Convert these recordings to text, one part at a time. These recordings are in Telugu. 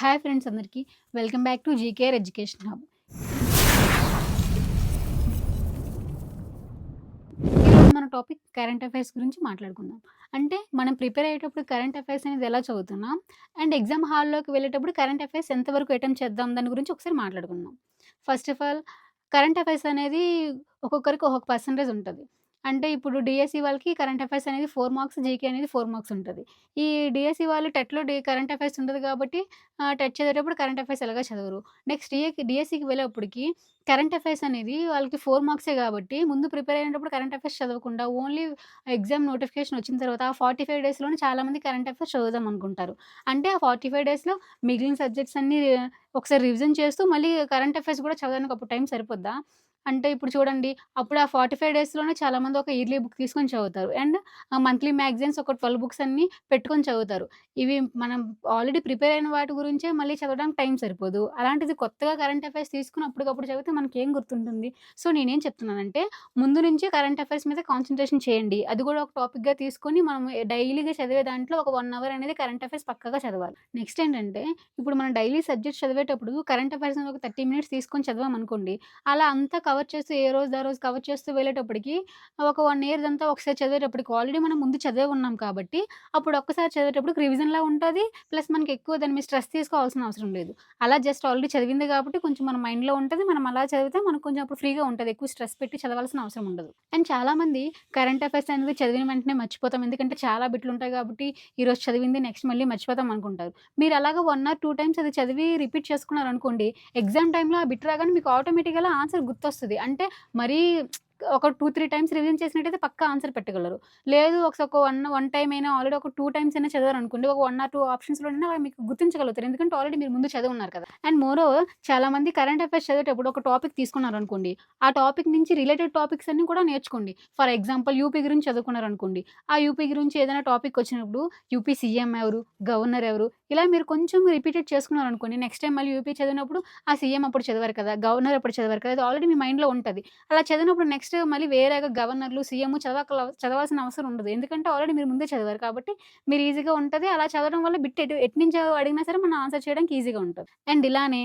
హాయ్ ఫ్రెండ్స్ అందరికీ. Welcome back to GKR education hub ఈరోజు మన టాపిక్ కరెంట్ అఫైర్స్ గురించి మాట్లాడుకుందాం. అంటే మనం ప్రిపేర్ అయ్యేటప్పుడు కరెంట్ అఫైర్స్ అనేది ఎలా చదువుతున్నాం? అండ్ ఎగ్జామ్ హాల్లోకి వెళ్ళేటప్పుడు కరెంట్ అఫైర్స్ ఎంతవరకు అటెంప్ట్ చేద్దాం? దాని గురించి ఒకసారి మాట్లాడుకుందాం. First of all current affairs అనేది ఒక్కొక్కరికి ఒక్కొక్క పర్సంటేజ్ ఉంటుంది. అంటే ఇప్పుడు డిఎస్సి వాళ్ళకి కరెంట్ అఫైర్స్ అనేది ఫోర్ మార్క్స్ జీకే అనేది ఫోర్ మార్క్స్ ఉంటుంది. ఈ డిఎస్సి వాళ్ళు టెట్లో డి కరెంట్ అఫైర్స్ ఉంటుంది కాబట్టి టెట్ చదివేటప్పుడు కరెంట్ అఫైర్స్ ఎలాగా చదవరు. నెక్స్ట్ డిఏ డిఎస్సికి వెళ్ళేప్పటికి కరెంట్ అఫైర్స్ అనేది వాళ్ళకి ఫోర్ మార్క్సే కాబట్టి ముందు ప్రిపేర్ అయినప్పుడు కరెంట్ అఫైర్స్ చదవకుండా ఓన్లీ ఎగ్జామ్ నోటిఫికేషన్ వచ్చిన తర్వాత ఆ ఫార్టీ ఫైవ్ డేస్లోనే చాలామంది కరెంట్ అఫైర్స్ చదువుదాం అనుకుంటారు. అంటే ఆ ఫార్టీ ఫైవ్ డేస్లో మిగిలిన సబ్జెక్ట్స్ అన్నీ ఒకసారి రివిజన్ చేస్తూ మళ్ళీ కరెంట్ అఫైర్స్ కూడా చదవడానికి అప్పుడు టైం సరిపోద్దా? అంటే ఇప్పుడు చూడండి అప్పుడు ఆ ఫార్టీ ఫైవ్ డేస్లోనే చాలామంది ఒక ఇయర్లీ బుక్ తీసుకొని చదువుతారు. అండ్ మంత్లీ మ్యాగజైన్స్ ఒక ట్వెల్వ్ బుక్స్ అన్నీ పెట్టుకొని చదువుతారు. ఇవి మనం ఆల్రెడీ ప్రిపేర్ అయిన వాటి గురించే మళ్ళీ చదవడానికి టైం సరిపోదు. అలాంటిది కొత్తగా కరెంట్ అఫైర్స్ తీసుకుని అప్పటికప్పుడు చదివితే మనకి ఏం గుర్తుంటుంది? సో నేనేం చెప్తున్నానంటే ముందు నుంచి కరెంట్ అఫైర్స్ మీద కాన్సన్ట్రేషన్ చేయండి. అది కూడా ఒక టాపిక్గా తీసుకొని మనం డైలీగా చదివే దాంట్లో ఒక వన్ అవర్ అనేది కరెంట్ అఫైర్స్ పక్కగా చదవాలి. నెక్స్ట్ ఏంటంటే ఇప్పుడు మనం డైలీ సబ్జెక్ట్ చదివేటప్పుడు కరెంట్ అఫైర్స్ ఒక థర్టీ మినిట్స్ తీసుకొని చదవామనుకోండి అలా అంతా కవర్ చేస్తూ ఏ రోజు ఆ రోజు కవర్ చేస్తూ వెళ్ళేటప్పటికి ఒక వన్ ఇయర్ అంతా ఒకసారి చదివేటప్పటికి ఆల్రెడీ మనం ముందు చదివే ఉన్నాం కాబట్టి అప్పుడు ఒక్కసారి చదివేటప్పుడు రివిజన్లా ఉంటుంది. ప్లస్ మనకి ఎక్కువ దాని మీద స్ట్రెస్ తీసుకోవాల్సిన అవసరం లేదు. అలా జస్ట్ ఆల్రెడీ చదివింది కాబట్టి కొంచెం మన మైండ్లో ఉంటుంది. మనం అలా చదివితే మనకు కొంచెం అప్పుడు ఫ్రీగా ఉంటుంది. ఎక్కువ స్ట్రెస్ పెట్టి చదవాల్సిన అవసరం ఉండదు. అండ్ చాలామంది కరెంట్ అఫైర్స్ అనేది చదివిన వెంటనే మర్చిపోతాం. ఎందుకంటే చాలా బిట్లు ఉంటాయి కాబట్టి ఈరోజు చదివింది నెక్స్ట్ మళ్ళీ మర్చిపోతాం అనుకుంటారు. మీరు అలాగా వన్ ఆర్ టూ టైమ్స్ అది చదివి రిపీట్ చేసుకున్నారు అనుకోండి ఎగ్జామ్ టైంలో ఆ బిట్ రాగానే మీకు ఆటోమేటిక్గా ఆన్సర్ గుర్తొస్తుంది. వస్తుంది అంటే మరీ ఒక టూ త్రీ టైమ్స్ రివిజన్ చేసినట్టయితే పక్కా ఆన్సర్ పెట్టగలరు. లేదు ఒకసారి ఒక వన్ వన్ టైం అయినా ఆల్రెడీ ఒక టూ టైమ్స్ అయినా చదివారు అనుకోండి ఒక వన్ ఆర్ టూ ఆప్షన్స్లో అయినా మీకు గుర్తించగలుగుతారు. ఎందుకంటే ఆల్రెడీ మీరు ముందు చదువున్నారు కదా. అండ్ మోరో చాలా మంది కరెంట్ అఫైర్స్ చదివేటప్పుడు ఒక టాపిక్ తీసుకున్నారు అనుకోండి ఆ టాపిక్ నుంచి రిలేటెడ్ టాపిక్స్ అన్ని కూడా నేర్చుకోండి. ఫర్ ఎగ్జాంపుల్ యూపీ గురించి చదువుకున్నారు అనుకోండి ఆ యూపీ గురించి ఏదైనా టాపిక్ వచ్చినప్పుడు యూపీ సీఎం ఎవరు గవర్నర్ ఎవరు ఇలా మీరు కొంచెం రిపీటెడ్ చేసుకున్నారు అనుకోండి నెక్స్ట్ టైం మళ్ళీ యూపీ చదివినప్పుడు ఆ సీఎం అప్పుడు చదివారు కదా గవర్నర్ అప్పుడు చదివారు కదా అది ఆల్రెడీ మీ మైండ్లో ఉంటుంది. అలా చదివినప్పుడు నెక్స్ట్ మళ్ళీ వేరేగా గవర్నర్లు సీఎం చదవక చదవాల్సిన అవసరం ఉండదు. ఎందుకంటే ఆల్రెడీ మీరు ముందే చదివారు కాబట్టి మీరు ఈజీగా ఉంటుంది. అలా చదవడం వల్ల బిట్ ఎటు ఎటు నుంచి అడిగినా సరే మనం ఆన్సర్ చేయడానికి ఈజీగా ఉంటుంది. అండ్ ఇలానే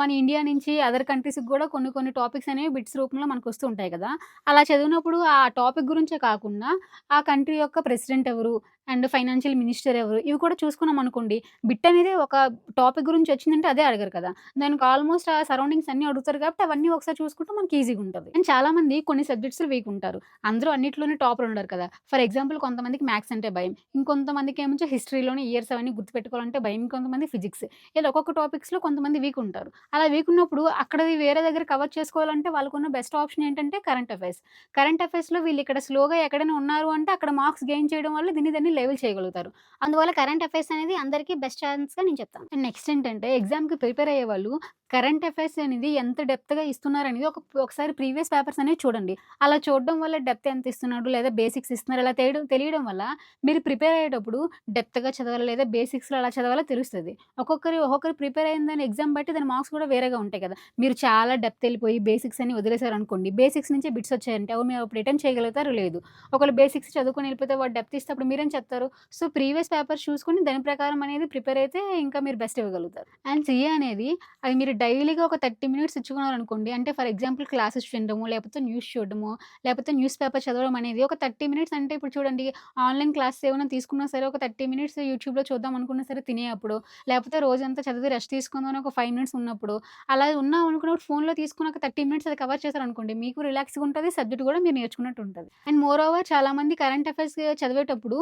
మన ఇండియా నుంచి అదర్ కంట్రీస్కి కూడా కొన్ని కొన్ని టాపిక్స్ అనేవి బిట్స్ రూపంలో మనకు వస్తూ ఉంటాయి కదా. అలా చదివినప్పుడు ఆ టాపిక్ గురించే కాకుండా ఆ కంట్రీ యొక్క ప్రెసిడెంట్ ఎవరు అండ్ ఫైనాన్షియల్ మినిస్టర్ ఎవరు? ఇవి కూడా చూసుకున్నాం అనుకోండి బిట్ అనేది ఒక టాపిక్ గురించి వచ్చిందంటే అదే అడగరు కదా. దానికి ఆల్మోస్ట్ ఆ సరౌండింగ్స్ అన్ని అడుగుతారు కాబట్టి అవన్నీ ఒకసారి చూసుకుంటే మనకి ఈజీగా ఉంటుంది. అండ్ చాలా మంది కొన్ని సబ్జెక్ట్స్ వీక్ ఉంటారు. అందరూ అన్నిట్లోనే టాపర్ ఉండరు కదా. ఫర్ ఎగ్జాంపుల్ కొంతమందికి మ్యాథ్స్ అంటే భయం. ఇంకొంతమందికి ఏమో హిస్టరీలోని ఇయర్స్ అవన్నీ గుర్తుపెట్టుకోవాలంటే భయం. ఇంకొంతమంది ఫిజిక్స్. ఇలా ఒక్కొక్క టాపిక్స్లో కొంతమంది వీక్ ఉంటారు. అలా వీక్ ఉన్నప్పుడు అక్కడది వేరే దగ్గర కవర్ చేసుకోవాలంటే వాళ్ళకున్న బెస్ట్ ఆప్షన్ ఏంటంటే కరెంట్ అఫైర్స్. కరెంట్ అఫైర్స్లో వీళ్ళు ఇక్కడ స్లోగా ఎక్కడైనా ఉన్నారు అంటే అక్కడ మార్క్స్ గెయిన్ చేయడం వల్ల దీన్ని దాన్ని లెవెల్ చేయగలుగుతారు. అందువల్ల కరెంట్ అఫైర్స్ అనేది అందరికీ బెస్ట్ ఛాన్స్గా నేను చెప్తాను. అండ్ నెక్స్ట్ ఏంటంటే ఎగ్జామ్కి ప్రిపేర్ అయ్యే వాళ్ళు కరెంట్ అఫైర్స్ అనేది ఎంత డెప్త్గా ఇస్తున్నారు అనేది ఒక ఒకసారి ప్రీవియస్ పేపర్స్ అనేవి చూడండి. అలా చూడడం వల్ల డెప్త్ ఎంత ఇస్తున్నాడు లేదా బేసిక్స్ ఇస్తున్నారు అలా తెలియడం తెలియడం వల్ల మీరు ప్రిపేర్ అయ్యేటప్పుడు డెప్త్గా చదవాలి లేదా బేసిక్స్లో అలా చదవాలో తెలుస్తుంది. ఒక్కొక్కరి ఒక్కొక్కరు ప్రిపేర్ అయిన దాని ఎగ్జామ్ బట్టి దాని మార్క్స్ కూడా వేరేగా ఉంటాయి కదా. మీరు చాలా డెప్త్ వెళ్ళిపోయి బేసిక్స్ అని వదిలేశారు అనుకోండి బేసిక్స్ నుంచే బిట్స్ వచ్చాయంటే అవి మీరు అప్పుడు రిటర్న్ చేయగలుగుతారు లేదు? ఒకళ్ళు బేసిక్స్ చదువుకొని వెళ్ళిపోతే వాడు డెప్త్ ఇస్తే అప్పుడు మీరేం చెప్తారు. సో ప్రీవియస్ పేపర్ చూసుకొని దాని ప్రకారం అనేది ప్రిపేర్ అయితే ఇంకా మీరు బెస్ట్ ఇవ్వగలుగుతారు. అండ్ సిఏ అనేది అది మీరు డైలీగా ఒక థర్టీ మినిట్స్ ఇచ్చుకున్నారు అనుకోండి అంటే ఫర్ ఎగ్జాంపుల్ క్లాసెస్ వినడము లేకపోతే న్యూస్ చూడడము లేకపోతే న్యూస్ పేపర్ చదవడం అనేది ఒక థర్టీ మినిట్స్ అంటే ఇప్పుడు చూడండి ఆన్లైన్ క్లాసెస్ ఏమైనా తీసుకున్నా సరే ఒక థర్టీ మినిట్స్ యూట్యూబ్లో చూద్దాం అనుకున్నా సరే తినేటప్పుడు లేకపోతే రోజంతా చదివి రెస్ట్ తీసుకుందాం ఒక ఫైవ్ మినిట్స్ ఉన్నప్పుడు అలా ఉన్నాం అనుకున్నప్పుడు ఫోన్లో తీసుకున్న ఒక థర్టీ మినిట్స్ అది కవర్ చేశారనుకోండి మీకు రిలాక్స్గా ఉంటుంది సబ్జెక్ట్ కూడా మీరు నేర్చుకున్నట్టు ఉంటుంది. అండ్ మోర్ ఓవర్ చాలామంది కరెంట్ అఫైర్స్ చదివేటప్పుడు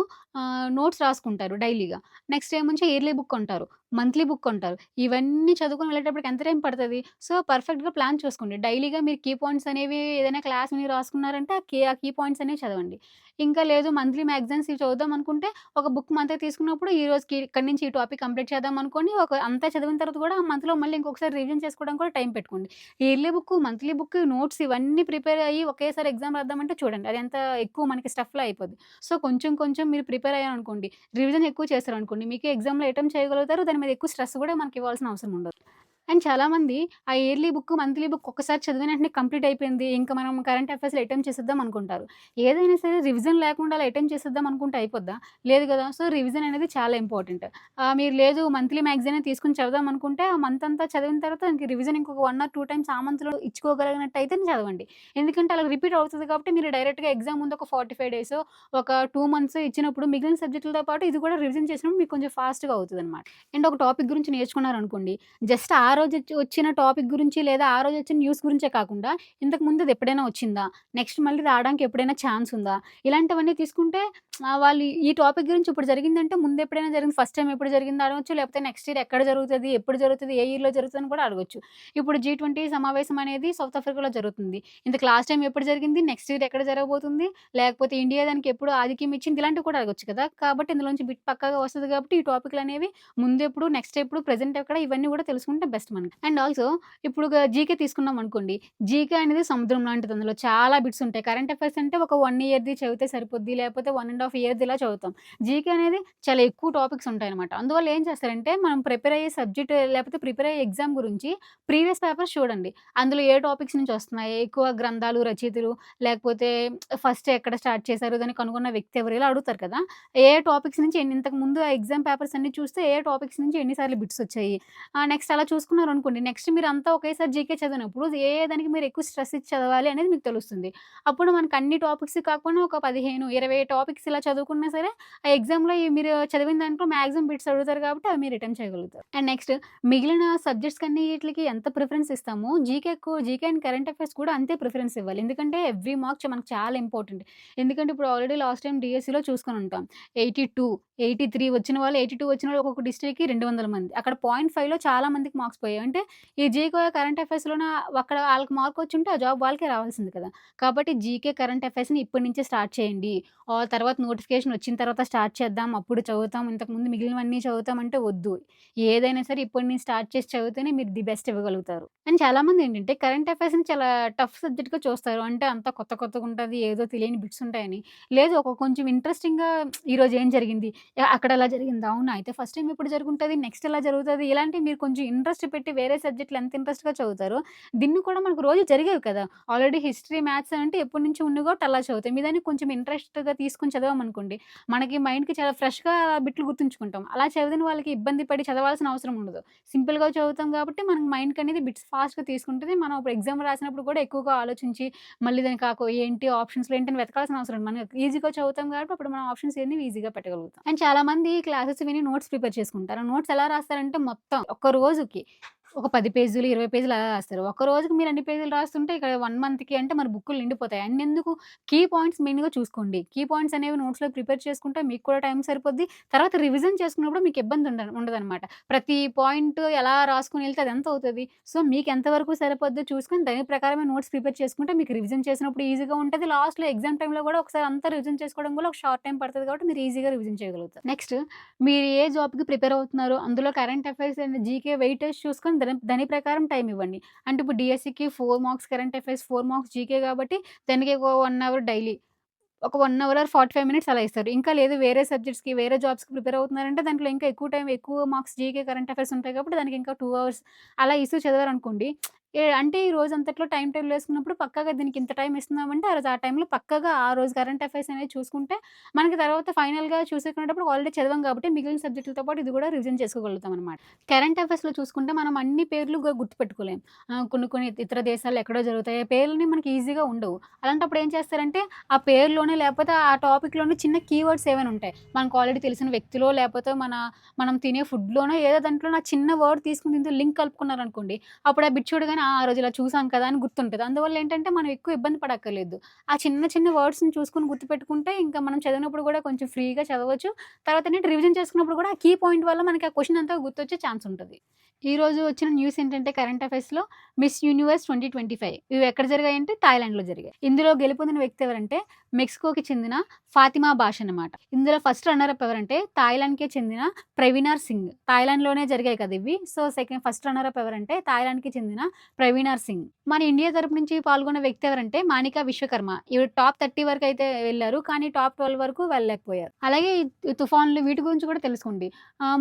నోట్స్ రాసుకుంటారు డైలీగా. నెక్స్ట్ ఏముంచి ఇయర్లీ బుక్ కొంటారు మంత్లీ బుక్ కొంటారు. ఇవన్నీ చదువుకొని వెళ్ళేటప్పటికి ఎంత టైం పడుతుంది? సో పర్ఫెక్ట్గా ప్లాన్ చేసుకోండి. డైలీగా మీరు కీ పాయింట్స్ అనేవి ఏదైనా క్లాస్ మీరు రాసుకున్నారంటే ఆ కీ ఆ కీ పాయింట్స్ అనేవి చదవండి. ఇంకా లేదు మంత్లీ మ్యాగజైన్స్ ఇవి చదువుదాం అనుకుంటే ఒక బుక్ మంత్ తీసుకున్నప్పుడు ఈ రోజుకి ఇక్కడి నుంచి ఈ టాపిక్ కంప్లీట్ చేద్దాం అనుకోండి. ఒక అంతా చదివిన తర్వాత కూడా ఆ మంత్లో మళ్ళీ ఇంకొకసారి రివిజన్ చేసుకోవడం కూడా టైం పెట్టుకోండి. Yearly book monthly book notes ఇవన్నీ ప్రిపేర్ అయ్యి ఒకేసారి ఎగ్జామ్ రాద్దామంటే చూడండి అది ఎంత ఎక్కువ మనకి స్టఫ్లో అయిపోద్ది. సో కొంచెం కొంచెం మీరు ప్రిపేర్ అయ్యారు అనుకోండి రివిజన్ ఎక్కువ చేస్తారు అనుకోండి మీకు ఎగ్జామ్లో అటెంప్ట్ చేయగలుగుతారు దాని మీద ఎక్కువ స్ట్రెస్ కూడా మనకి ఇవ్వాల్సిన అవసరం ఉండదు. అండ్ చాలామంది ఆ ఇయర్లీ బుక్, మంత్లీ బుక్ ఒకసారి చదివిన వెంటనే కంప్లీట్ అయిపోయింది. ఇంకా మనం కరెంట్ అఫైర్స్‌లో అటెంప్ట్ చేసేద్దాం అనుకుంటారు. ఏదైనా సరే రివిజన్ లేకుండా అలా అటెంప్ట్ చేసేద్దాం అనుకుంటే అయిపోద్దా? లేదు కదా! సో, రివిజన్ అనేది చాలా ఇంపార్టెంట్. మీరు లేదు మంత్లీ మ్యాగజైనే తీసుకొని చదువుదాం అనుకుంటే ఆ మంత్ అంతా చదివిన తర్వాత ఇంక రివిజన్ ఇంకొక వన్ ఆర్ టూ టైమ్స్ ఆ మంత్‌లో ఇచ్చుకోగలిగినట్టయితేనే చదవండి. ఎందుకంటే అలా రిపీట్ అవుతుంది కాబట్టి మీరు డైరెక్ట్‌గా ఎగ్జామ్ ముందు ఒక ఫార్టీ ఫైవ్ డేస్ ఒక టూ మంత్స్ ఇచ్చినప్పుడు మిగిలిన సబ్జెక్టులతో పాటు ఇది కూడా రివిజన్ చేసినప్పుడు మీకు కొంచెం ఫాస్ట్‌గా అవుతుంది అనమాట అండ్ ఒక టాపిక్ గురించి నేర్చుకున్నారనుకోండి, జస్ట్ ఆర్ రోజు వచ్చిన టాపిక్ గురించి లేదా ఆ రోజు వచ్చిన న్యూస్ గురించే కాకుండా ఇంతకు ముందు అది ఎప్పుడైనా వచ్చిందా? నెక్స్ట్ మళ్ళీ రావడానికి ఎప్పుడైనా ఛాన్స్ ఉందా? ఇలాంటివన్నీ తీసుకుంటే వాళ్ళు ఈ టాపిక్ గురించి ఇప్పుడు జరిగిందంటే ముందు ఎప్పుడైనా జరిగింది ఫస్ట్ టైం ఎప్పుడు జరిగిందో అడగచ్చు లేకపోతే నెక్స్ట్ ఇయర్ ఎక్కడ జరుగుతుంది ఎప్పుడు జరుగుతుంది ఏ ఇయర్‌లో జరుగుతుంది కూడా అడగచ్చు ఇప్పుడు జీ20 సమావేశం అనేది సౌత్ ఆఫ్రికాలో జరుగుతుంది. ఇంతకు లాస్ట్ టైం ఎప్పుడు జరిగింది? నెక్స్ట్ ఇయర్ ఎక్కడ జరగబోతుంది? లేకపోతే ఇండియా దానికి ఎప్పుడు ఆధిక్యం ఇచ్చింది? ఇలాంటివి కూడా అడగొచ్చు కదా! కాబట్టి ఇందులోంచి బిట్ పక్కగా వస్తుంది కాబట్టి ఈ టాపిక్లు అనేవి ముందు ఎప్పుడు నెక్స్ట్ ఎప్పుడు, ప్రెజెంట్ ఎక్కడ ఇవన్నీ కూడా తెలుసుకుంటే బెస్ట్ మనకి. అండ్ ఆల్సో ఇప్పుడు జీకే తీసుకున్నాం అనుకోండి. జీకే అనేది సముద్రం లాంటిది. అందులో చాలా బిట్స్ ఉంటాయి. కరెంట్ అఫైర్స్ అంటే ఒక వన్ ఇయర్‌ది చదివితే సరిపోద్ది. లేకపోతే వన్ అండ్ ఆఫ్ ఇయర్‌ది ఇలా చదువుతాం. జీకే అనేది చాలా ఎక్కువ టాపిక్స్ ఉంటాయి అనమాట అందువల్ల ఏం చేస్తారంటే మనం ప్రిపేర్ అయ్యే సబ్జెక్ట్ లేకపోతే ప్రిపేర్ అయ్యే ఎగ్జామ్ గురించి ప్రీవియస్ పేపర్స్ చూడండి. అందులో ఏ టాపిక్స్ నుంచి వస్తున్నాయి? ఎక్కువ గ్రంథాలు, రచయితలు లేకపోతే ఫస్ట్ ఎక్కడ స్టార్ట్ చేశారు? దాన్ని కనుగొన్న వ్యక్తి ఎవరు? ఇలా అడుగుతారు కదా! ఏ టాపిక్స్ నుంచి ఎన్ని ఇంతకు ముందు ఆ ఎగ్జామ్ పేపర్స్ అన్ని చూస్తే ఏ టాపిక్స్ నుంచి ఎన్నిసార్లు బిట్స్ వచ్చాయి? నెక్స్ట్ అలా చూసుకున్నారు అనుకోండి నెక్స్ట్ మీరు అంతా ఒకేసారి జీకే చదివినప్పుడు ఏ ఏ దానికి మీరు ఎక్కువ స్ట్రెస్ ఇచ్చి చదవాలి అనేది మీకు తెలుస్తుంది. అప్పుడు మనకు అన్ని టాపిక్స్ కాకుండా ఒక 15, 20 టాపిక్స్ ఇలా చదువుకున్నా సరే ఆ ఎగ్జామ్‌లో మీరు చదివిన దాంట్లో మ్యాక్సిమం బిట్స్ అడుగుతారు కాబట్టి అవి మీరు రిటర్న్ చేయగలుగుతారు. అండ్ నెక్స్ట్ మిగిలిన సబ్జెక్ట్స్ అన్నిట్లికి ఎంత ప్రిఫరెన్స్ ఇస్తామో జీకేకు జీకే అండ్ కరెంట్ అఫైర్స్ కూడా అంతే ప్రిఫరెన్స్ ఇవ్వాలి. ఎందుకంటే ఎవ్రీ మార్క్స్ మనకు చాలా ఇంపార్టెంట్. ఎందుకంటే ఇప్పుడు ఆల్రెడీ లాస్ట్ టైం డిఎస్సిలో చూసుకొని ఉంటాం. 82, 83 వచ్చిన వాళ్ళు 82 వచ్చిన వాళ్ళు ఒక్కొక్క డిస్ట్రిక్ట్‌కి 200 మంది. అక్కడ 0.5లో చాలా మందికి మార్క్స్ పోయాయి. అంటే ఈ జీకే, కరెంట్ అఫైర్స్‌లోన అక్కడ వాళ్ళకి మార్క్ వచ్చి ఉంటే ఆ జాబ్ వాళ్ళకే రావాల్సింది కదా! కాబట్టి జీకే, కరెంట్ అఫైర్స్‌ని ఇప్పటి నుంచే స్టార్ట్ చేయండి. తర్వాత నోటిఫికేషన్ వచ్చిన తర్వాత స్టార్ట్ చేద్దాం. అప్పుడు చదువుతాం. ఇంతకుముందు మిగిలినవన్నీ చదువుతాం అంటే వద్దు. ఏదైనా సరే ఇప్పటి నుంచి స్టార్ట్ చేసి చదివితేనే మీరు ది బెస్ట్ ఇవ్వగలుగుతారు. అండ్ చాలామంది ఏంటంటే కరెంట్ అఫైర్స్‌ని చాలా టఫ్ సబ్జెక్ట్‌గా చూస్తారు. అంటే అంత కొత్త కొత్తగా ఉంటుంది ఏదో తెలియని బిట్స్ ఉంటాయని. లేదు ఒక కొంచెం ఇంట్రెస్టింగ్‌గా ఈరోజు ఏం జరిగింది? అక్కడ అలా జరిగింది అవునా? అయితే ఫస్ట్ టైం ఎప్పుడు జరుగుతుంది నెక్స్ట్ ఎలా జరుగుతుంది ఇలాంటివి మీరు కొంచెం ఇంట్రెస్ట్ పెట్టి వేరే సబ్జెక్టులు ఎంత ఇంట్రెస్ట్‌గా చదువుతారో దీన్ని కూడా మనకు రోజు జరిగేవి కదా! ఆల్రెడీ హిస్టరీ, మ్యాథ్స్ అంటే ఎప్పటి నుంచి ఉన్నవి కూడా అలా చదువుతాయి మీ దాన్ని కొంచెం ఇంట్రెస్ట్‌గా తీసుకొని అనుకోండి మనకి మైండ్‌కి చాలా ఫ్రెష్‌గా బిట్లు గుర్తుంచుకుంటాం. అలా చదివిన వాళ్ళకి ఇబ్బంది పడి చదవాల్సిన అవసరం ఉండదు. సింపుల్‌గా చదువుతాం కాబట్టి మనకి మైండ్‌కి అనేది బిట్స్ ఫాస్ట్‌గా తీసుకుంటుంది మనం ఇప్పుడు ఎగ్జామ్ రాసినప్పుడు కూడా ఎక్కువగా ఆలోచించి మళ్ళీ దానికి కాకు ఏంటి ఆప్షన్స్‌లో ఏంటని వెతకాల్సిన అవసరం మనం ఈజీగా చదువుతాం కాబట్టి అప్పుడు మనం ఆప్షన్స్ ఏంటి ఈజీగా పెట్టగలుగుతాం. అండ్ చాలామంది క్లాసెస్ విని నోట్స్ ప్రిపేర్ చేసుకుంటారు. నోట్స్ ఎలా రాస్తారంటే మొత్తం ఒక్క రోజుకి ఒక పది పేజీలు, 20 పేజీలు అలా రాస్తారు. ఒక రోజుకి మీరు అన్ని పేజీలు రాస్తుంటే ఇక్కడ వన్ మంత్‌కి అంటే మన బుక్కులు నిండిపోతాయి. అన్నెందుకు కీ పాయింట్స్ మెయిన్‌గా చూసుకోండి. కీ పాయింట్స్ అనేవి నోట్స్‌లో ప్రిపేర్ చేసుకుంటే మీకు కూడా టైం సరిపోద్ది. తర్వాత రివిజన్ చేసుకున్నప్పుడు మీకు ఇబ్బంది ఉండ ఉండదనమాట. ప్రతి పాయింట్ ఎలా రాసుకుని వెళ్తే అది ఎంత అవుతుంది సో, మీకు ఎంతవరకు సరిపోద్దో చూసుకొని దాని ప్రకారమే నోట్స్ ప్రిపేర్ చేసుకుంటే మీకు రివిజన్ చేసినప్పుడు ఈజీగా ఉంటుంది లాస్ట్‌లో ఎగ్జామ్ టైంలో కూడా ఒకసారి అంతా రివిజన్ చేసుకోవడం కూడా ఒక షార్ట్ టైం పడుతుంది కాబట్టి మీరు ఈజీగా రివిజన్ చేయగలుగుతారు. నెక్స్ట్ మీరు ఏ జాబ్‌కి ప్రిపేర్ అవుతున్నారు అందులో current affairs and GK weightage చూసుకొని దాని దాని ప్రకారం టైం ఇవ్వండి. అంటే ఇప్పుడు డిఎస్సికి four marks current affairs, four marks GK కాబట్టి దానికి ఒక వన్ అవర్ డైలీ ఒక వన్ అవర్ ఆర్ 45 మినిట్స్ అలా ఇస్తారు. ఇంకా లేదు వేరే సబ్జెక్ట్స్‌కి, వేరే జాబ్స్‌కి ప్రిపేర్ అవుతున్నారంటే దాంట్లో ఇంకా ఎక్కువ టైం ఎక్కువ మార్క్స్ జీకే, కరెంట్ అఫైర్స్ ఉంటాయి కాబట్టి దానికి ఇంకా టూ అవర్స్ అలా ఇస్తూ చదివారనుకోండి. ఏ అంటే ఈ రోజు అంతట్లో టైం టేబుల్ వేసుకున్నప్పుడు పక్కాగా దీనికి ఇంత టైం ఇస్తున్నామంటే ఆ రోజు ఆ టైంలో పక్కాగా ఆ రోజు కరెంట్ అఫైర్స్ అనేది చూసుకుంటే మనకి తర్వాత ఫైనల్‌గా చూసుకునేటప్పుడు ఆల్రెడీ చదవం కాబట్టి మిగిలిన సబ్జెక్టులతో పాటు ఇది కూడా రివిజన్ చేసుకోగలుగుతాం అనమాట. కరెంట్ అఫైర్స్‌లో చూసుకుంటే మనం అన్ని పేర్లు గుర్తుపెట్టుకోలేం. కొన్ని కొన్ని ఇతర దేశాలు ఎక్కడో జరుగుతాయి. ఆ పేర్లని మనకి ఈజీగా ఉండవు. అలాంటప్పుడు ఏం చేస్తారంటే ఆ పేరులోనే లేకపోతే ఆ టాపిక్‌లోనే చిన్న కీవర్డ్స్ ఏమైనా ఉంటాయి. మనకు ఆల్రెడీ తెలిసిన వ్యక్తిలో లేకపోతే మన మనం తినే ఫుడ్‌లోనో ఏదో దాంట్లో నా చిన్న వర్డ్ తీసుకుని దీంతో లింక్ కలుపుకున్నారనుకోండి. అప్పుడు ఆ బిట్ చూడగానే ఆ! ఆ రోజు ఇలా చూసాం కదా! అని గుర్తుంటది. అందువల్ల ఏంటంటే మనం ఎక్కువ ఇబ్బంది పడక్కర్లేదు. ఆ చిన్న చిన్న వర్డ్స్‌ని చూసుకొని గుర్తుపెట్టుకుంటే ఇంకా మనం చదివినప్పుడు కూడా కొంచెం ఫ్రీగా చదవచ్చు. తర్వాత ఏంటంటే రివిజన్ చేసుకున్నప్పుడు కూడా ఆ కీ పాయింట్ వల్ల మనకి ఆ క్వశ్చన్ అంతా గుర్తొచ్చే ఛాన్స్ ఉంటుంది ఈ రోజు వచ్చిన న్యూస్ ఏంటంటే కరెంట్ అఫైర్స్‌లో మిస్ యూనివర్స్ 2025 ఇవి ఎక్కడ జరిగాయంటే థాయిలాండ్‌లో జరిగాయి. ఇందులో గెలుపొందిన వ్యక్తి ఎవరంటే మెక్సికోకి చెందిన ఫాతిమా భాష అనమాట. ఇందులో ఫస్ట్ రన్నర్అప్ ఎవరంటే థాయిలాండ్‌కే చెందిన ప్రవీణార్ సింగ్. థాయిలాండ్‌లోనే జరిగాయి కదా ఇవి. సో, సెకండ్ ఫస్ట్ రన్నర్అప్ ఎవరంటే థాయిలాండ్‌కి చెందిన ప్రవీణార్ సింగ్. మన ఇండియా తరపు నుంచి పాల్గొన్న వ్యక్తి ఎవరంటే మానికా విశ్వకర్మ. ఇవి టాప్ థర్టీ వరకు అయితే వెళ్ళారు కానీ టాప్ ట్వెల్వ్ వరకు వెళ్ళలేకపోయారు. అలాగే తుఫాన్లు వీటి గురించి కూడా తెలుసుకోండి.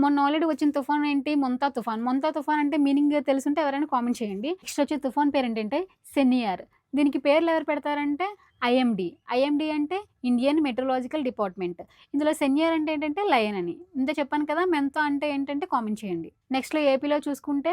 మొన్న ఆల్రెడీ వచ్చిన తుఫాన్ ఏంటి? మొంతా తుఫాన్. మొంతా తుఫాన్ అంటే మీనింగ్ తెలుసుంటే ఎవరైనా కామెంట్ చేయండి. నెక్స్ట్ వచ్చే తుఫాన్ పేరు ఏంటంటే సెనియర్ దీనికి పేర్లు ఎవరు పెడతారంటే ఐఎండి. ఐఎండి అంటే ఇండియన్ మెట్రలాజికల్ డిపార్ట్మెంట్. ఇందులో సెనియర్ అంటే ఏంటంటే లయన్ అని. ఇంత చెప్పాను కదా మెంతో అంటే ఏంటంటే కామెంట్ చేయండి. నెక్స్ట్లో ఏపీలో చూసుకుంటే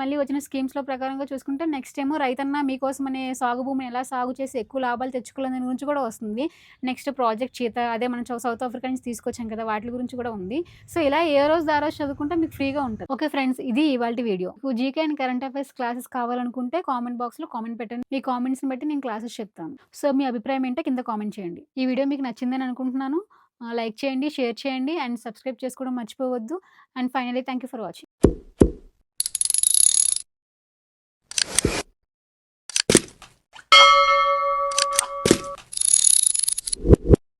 మళ్ళీ వచ్చిన స్కీమ్స్లో ప్రకారంగా చూసుకుంటే నెక్స్ట్ ఏమో రైతన్న మీకోసం అనే సాగు భూమిని ఎలా సాగు చేసి ఎక్కువ లాభాలు తెచ్చుకోవాలని గురించి కూడా వస్తుంది. నెక్స్ట్ ప్రాజెక్ట్ చీత అదే మనం సౌత్ ఆఫ్రికా నుంచి తీసుకొచ్చాం కదా వాటి గురించి కూడా ఉంది. సో ఇలా ఏ రోజు ఆ రోజు చదువుకుంటే మీకు ఫ్రీగా ఉంటుంది. ఓకే ఫ్రెండ్స్ ఇది ఇవాళ video. GK and current affairs classes కావాలనుకుంటే కామెంట్ బాక్స్లో కామెంట్ పెట్టండి. మీ కామెంట్స్ని బట్టి నేను క్లాసెస్ చెప్తాను. సో మీ అభిప్రాయం ఏంటో కింద కామెంట్ చేయండి. ఈ వీడియో మీకు నచ్చిందని అనుకుంటున్నాను. లైక్ చేయండి షేర్ చేయండి అండ్ సబ్స్క్రైబ్ చేసుకోవడం మర్చిపోవద్దు. And finally thank you for watching.